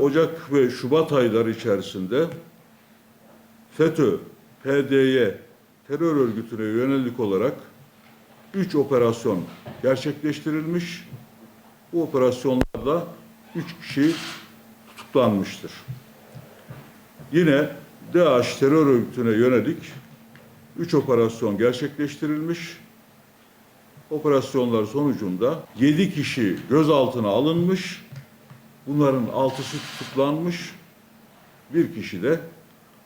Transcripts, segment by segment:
Ocak ve Şubat ayları içerisinde FETÖ, PDY terör örgütüne yönelik olarak üç operasyon gerçekleştirilmiş. Bu operasyonlarda üç kişi tutuklanmıştır. Yine DAEŞ terör örgütüne yönelik üç operasyon gerçekleştirilmiş. Operasyonlar sonucunda yedi kişi gözaltına alınmış. Bunların altısı tutuklanmış. Bir kişi de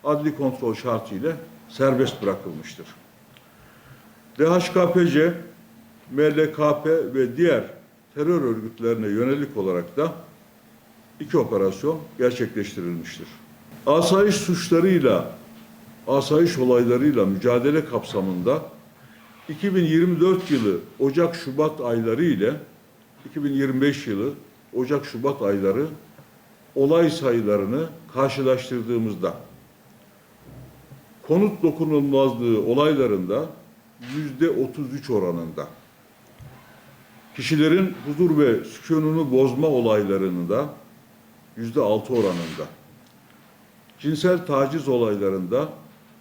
adli kontrol şartıyla serbest bırakılmıştır. DHKPC, MLKP ve diğer terör örgütlerine yönelik olarak da iki operasyon gerçekleştirilmiştir. Asayiş suçlarıyla, asayiş olaylarıyla mücadele kapsamında 2024 yılı Ocak-Şubat ayları ile 2025 yılı Ocak-Şubat ayları olay sayılarını karşılaştırdığımızda konut dokunulmazlığı olaylarında yüzde 33 oranında kişilerin huzur ve sükununu bozma olaylarında yüzde 6 oranında cinsel taciz olaylarında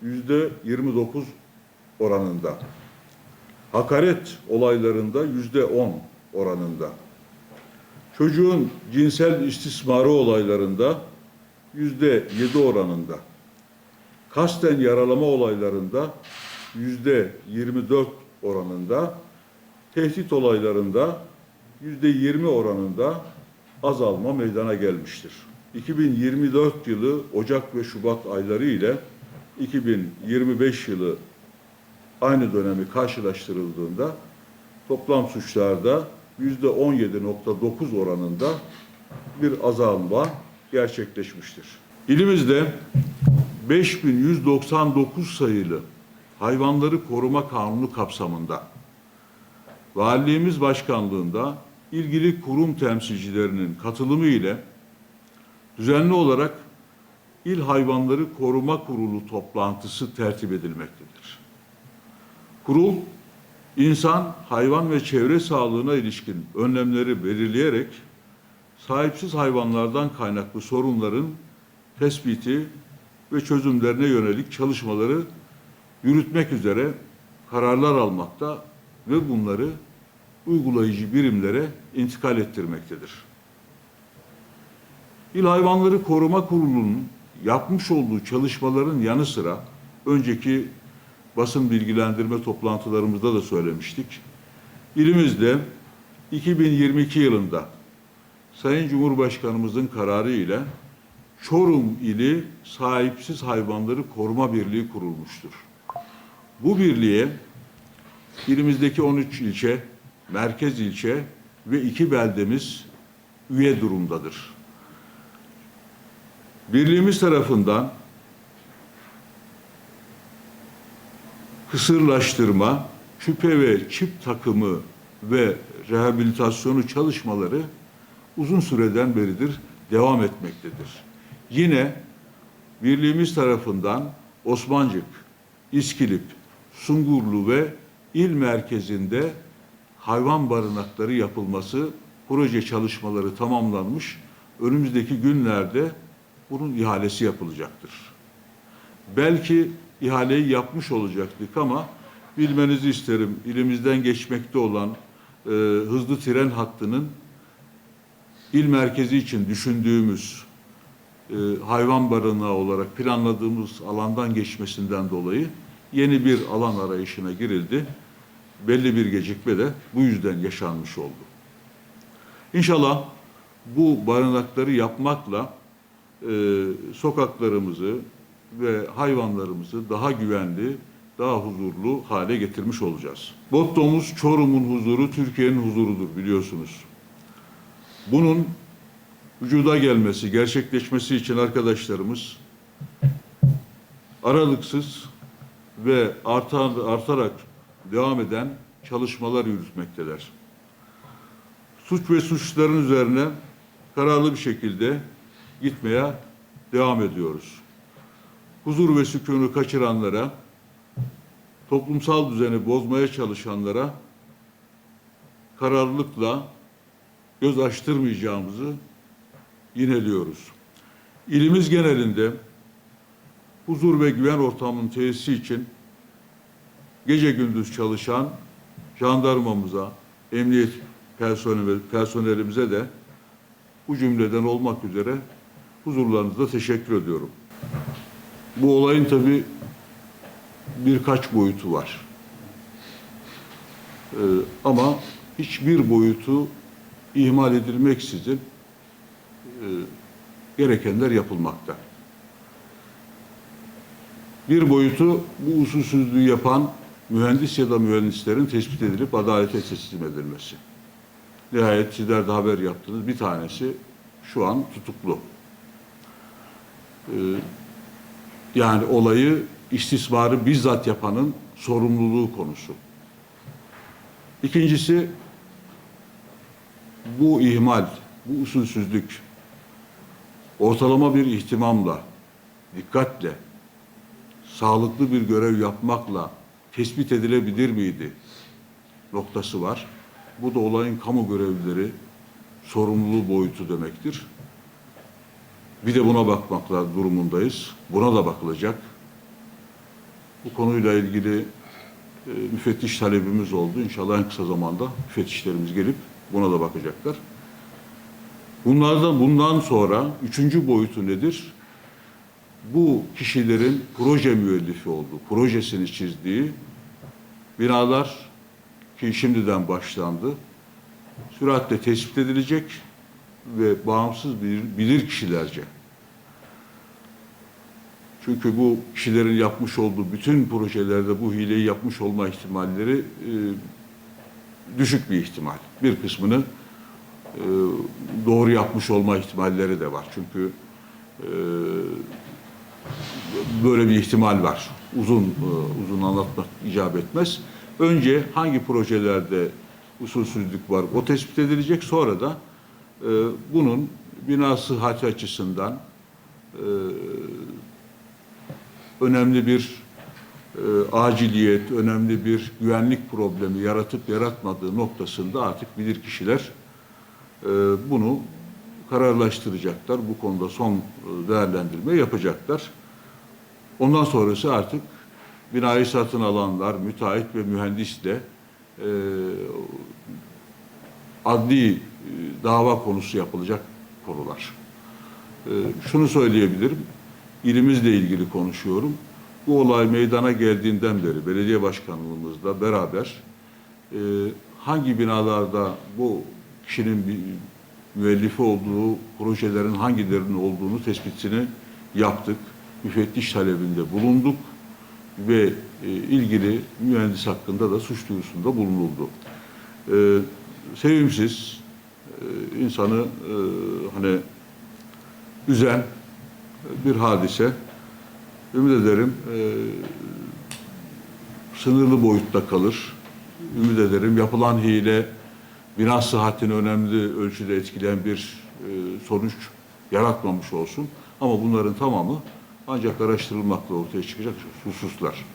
yüzde 29 oranında hakaret olaylarında yüzde 10 oranında çocuğun cinsel istismarı olaylarında yüzde 7 oranında kasten yaralama olaylarında yüzde 24 oranında, tehdit olaylarında yüzde 20 oranında azalma meydana gelmiştir. 2024 yılı Ocak ve Şubat ayları ile 2025 yılı aynı dönemi karşılaştırıldığında toplam suçlarda yüzde 17.9 oranında bir azalma gerçekleşmiştir. İlimizde 5199 sayılı hayvanları koruma kanunu kapsamında valiliğimiz başkanlığında ilgili kurum temsilcilerinin katılımı ile düzenli olarak İl Hayvanları Koruma Kurulu toplantısı tertip edilmektedir. Kurul, insan, hayvan ve çevre sağlığına ilişkin önlemleri belirleyerek sahipsiz hayvanlardan kaynaklı sorunların tespiti ve çözümlerine yönelik çalışmaları yürütmek üzere kararlar almakta ve bunları uygulayıcı birimlere intikal ettirmektedir. İl Hayvanları Koruma Kurulu'nun yapmış olduğu çalışmaların yanı sıra önceki basın bilgilendirme toplantılarımızda da söylemiştik. İlimizde 2022 yılında Sayın Cumhurbaşkanımızın kararı ile Çorum ili sahipsiz hayvanları koruma birliği kurulmuştur. Bu birliğe ilimizdeki 13 ilçe, merkez ilçe ve iki beldemiz üye durumdadır. Birliğimiz tarafından kısırlaştırma, küpe ve çip takımı ve rehabilitasyonu çalışmaları uzun süreden beridir devam etmektedir. Yine birliğimiz tarafından Osmancık, İskilip, Sungurlu ve il merkezinde hayvan barınakları yapılması proje çalışmaları tamamlanmış. Önümüzdeki günlerde bunun ihalesi yapılacaktır. Belki ihaleyi yapmış olacaktık ama bilmenizi isterim ilimizden geçmekte olan e, hızlı tren hattının il merkezi için düşündüğümüz e, hayvan barınağı olarak planladığımız alandan geçmesinden dolayı yeni bir alan arayışına girildi. Belli bir gecikme de bu yüzden yaşanmış oldu. İnşallah bu barınakları yapmakla e, sokaklarımızı ve hayvanlarımızı daha güvenli, daha huzurlu hale getirmiş olacağız. Mottomuz Çorum'un huzuru Türkiye'nin huzurudur biliyorsunuz. Bunun vücuda gelmesi, gerçekleşmesi için arkadaşlarımız aralıksız ve artar, artarak devam eden çalışmalar yürütmekteler. Suç ve suçların üzerine kararlı bir şekilde gitmeye devam ediyoruz. Huzur ve sükunu kaçıranlara, toplumsal düzeni bozmaya çalışanlara kararlılıkla göz açtırmayacağımızı yineliyoruz. İlimiz genelinde huzur ve güven ortamının tesisi için gece gündüz çalışan jandarmamıza, emniyet personel, personelimize de bu cümleden olmak üzere huzurlarınızda teşekkür ediyorum. Bu olayın tabii birkaç boyutu var. Ee, ama hiçbir boyutu ihmal edilmeksizin e, gerekenler yapılmakta. Bir boyutu bu usulsüzlüğü yapan mühendis ya da mühendislerin tespit edilip adalete teslim edilmesi. Nihayet sizler de haber yaptınız. Bir tanesi şu an tutuklu. Ee, yani olayı istismarı bizzat yapanın sorumluluğu konusu. İkincisi bu ihmal, bu usulsüzlük ortalama bir ihtimamla, dikkatle, sağlıklı bir görev yapmakla tespit edilebilir miydi noktası var. Bu da olayın kamu görevlileri sorumluluğu boyutu demektir. Bir de buna bakmakla durumundayız. Buna da bakılacak. Bu konuyla ilgili e, müfettiş talebimiz oldu. İnşallah en kısa zamanda müfettişlerimiz gelip buna da bakacaklar. Bunlardan bundan sonra üçüncü boyutu nedir? Bu kişilerin proje müellifi olduğu, projesini çizdiği binalar ki şimdiden başlandı. Süratle tespit edilecek ve bağımsız bir bilir kişilerce. Çünkü bu kişilerin yapmış olduğu bütün projelerde bu hileyi yapmış olma ihtimalleri e, düşük bir ihtimal. Bir kısmını e, doğru yapmış olma ihtimalleri de var. Çünkü e, böyle bir ihtimal var. Uzun e, uzun anlatmak icap etmez. Önce hangi projelerde usulsüzlük var o tespit edilecek. Sonra da e, bunun bina sıhhati açısından e, önemli bir e, aciliyet, önemli bir güvenlik problemi yaratıp yaratmadığı noktasında artık bilir kişiler e, bunu kararlaştıracaklar. Bu konuda son değerlendirme yapacaklar. Ondan sonrası artık binayı satın alanlar, müteahhit ve mühendisle e, adli dava konusu yapılacak konular. E, şunu söyleyebilirim, ilimizle ilgili konuşuyorum. Bu olay meydana geldiğinden beri belediye başkanlığımızla beraber e, hangi binalarda bu kişinin müellifi olduğu projelerin hangilerinin olduğunu tespitini yaptık. Müfettiş talebinde bulunduk ve e, ilgili mühendis hakkında da suç duyurusunda bulunuldu. E, sevimsiz, e, insanı e, hani üzen bir hadise. Ümit ederim e, sınırlı boyutta kalır. Ümit ederim yapılan hile bina sıhhatini önemli ölçüde etkileyen bir e, sonuç yaratmamış olsun. Ama bunların tamamı ancak araştırılmakla ortaya çıkacak hususlar.